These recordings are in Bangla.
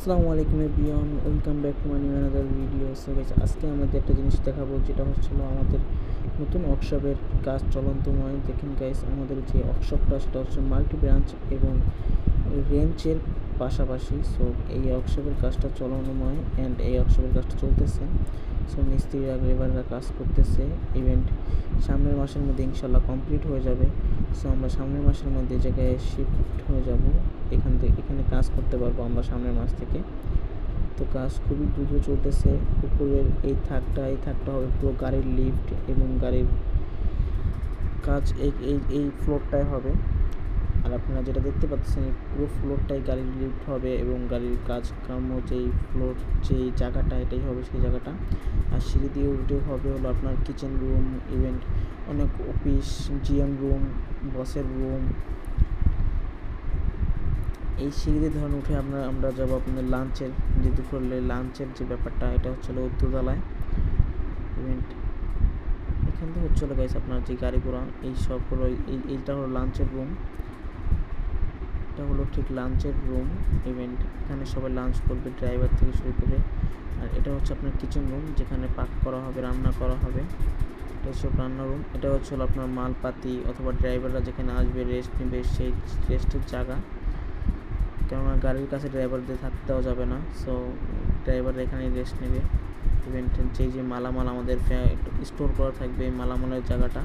আসসালামু আলাইকুম everyone, welcome back to my another video. So guys আজকে আমাদের একটা জিনিস দেখাবো, যেটা হচ্ছিল আমাদের নতুন ওয়ার্কশপের কাজ চলন্তময়। দেখেন গাইস আমাদের যে ওয়ার্কশপটা সেটা হচ্ছে মাল্টি ব্রাঞ্চ এবং রেঞ্চের পাশাপাশি। সো এই ওয়ার্কশপের কাজটা চলনময় অ্যান্ড এই ওয়ার্কশপের কাজটা চলতেছে। সো মিস্ত্রিরা লেবাররা কাজ করতেছে। ইভেন্ট সামনের মাসের মধ্যে ইনশাল্লাহ কমপ্লিট হয়ে যাবে। সো আমরা সামনের মাসের মধ্যে এই জায়গায় শিফট হয়ে যাব। এখান থেকে, এখানে কাজ করতে পারব আমরা সামনের মাস থেকে। তো কাজ খুবই দ্রুত চলতেছে। উপরের এই থাকটা এই থাকটা হবে পুরো গাড়ির লিফট এবং গাড়ির কাজ এই এই এই ফ্লোরটাই হবে। আর আপনারা যেটা দেখতে পাচ্ছেন পুরো ফ্লোরটাই গাড়ির লিফট হবে এবং গাড়ির কাজ কর্ম যেই ফ্লোর যেই জায়গাটা, এটাই হবে সেই জায়গাটা। আর সিঁড়ি দিয়ে উঠে হবে হলো আপনার কিচেন রুম ইভেন্ট অনেক অফিস জিএম রুম বসের রুম এই সিঁড়ি দিয়ে ধরুন উঠে আমরা আমরা যাব আপনাদের লাঞ্চের যে দুপুরে লাঞ্চের যে ব্যাপারটা, এটা হচ্ছে হলো উত্তরতলায়। ইভেন্ট এখান থেকে হচ্ছে হলো গাইস আপনার যে গাড়ি ঘোড়া, এই সব হলো, এই, এইটা হলো লাঞ্চের রুম এটা হলো ঠিক লাঞ্চের রুম ইভেন্ট এখানে সবাই লাঞ্চ করবে ড্রাইভার থেকে শুরু করে। আর এটা হচ্ছে আপনার কিচেন রুম যেখানে পাক করা হবে, রান্না করা হবে। এটা হচ্ছে রান্না রুম এটা হচ্ছে হলো আপনার মালপাতি অথবা ড্রাইভাররা যেখানে আসবে রেস্ট নেবে, সেই রেস্টের জায়গা। কেননা গাড়ির কাছে ড্রাইভারদের থাকতে দেওয়া যাবে না সো ড্রাইভার এখানে রেস্ট নেবে। ইভেন্ট যেই যে মালামাল আমাদের স্টোর করা থাকবে মালামালের জায়গাটা।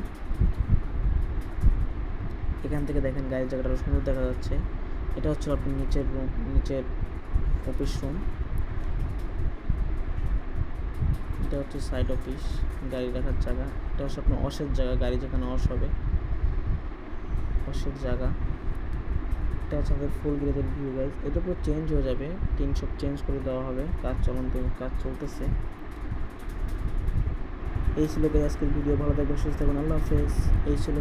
এখান থেকে দেখেন গাড়ির জায়গাটা সুন্দর দেখা যাচ্ছে। এটা হচ্ছে আপনার নিচের রুম নিচের অফিস রুম এটা হচ্ছে সাইড অফিস গাড়ি রাখার জায়গা। এটা হচ্ছে আপনার অসের জায়গা, গাড়ি যেখানে অস হবে। অসের জায়গা। এটা হচ্ছে আমাদের ফুল গ্রেডের ভিউ গাইজ এটা পুরো চেঞ্জ হয়ে যাবে। টিন সব চেঞ্জ করে দেওয়া হবে। কাজ চলন্ত কাজ চলতেছে। এই ছিল আজকের ভিডিও ভালো থাকবেন, সুস্থ থাকবেন। আল্লাহ হাফেজ। এই ছিল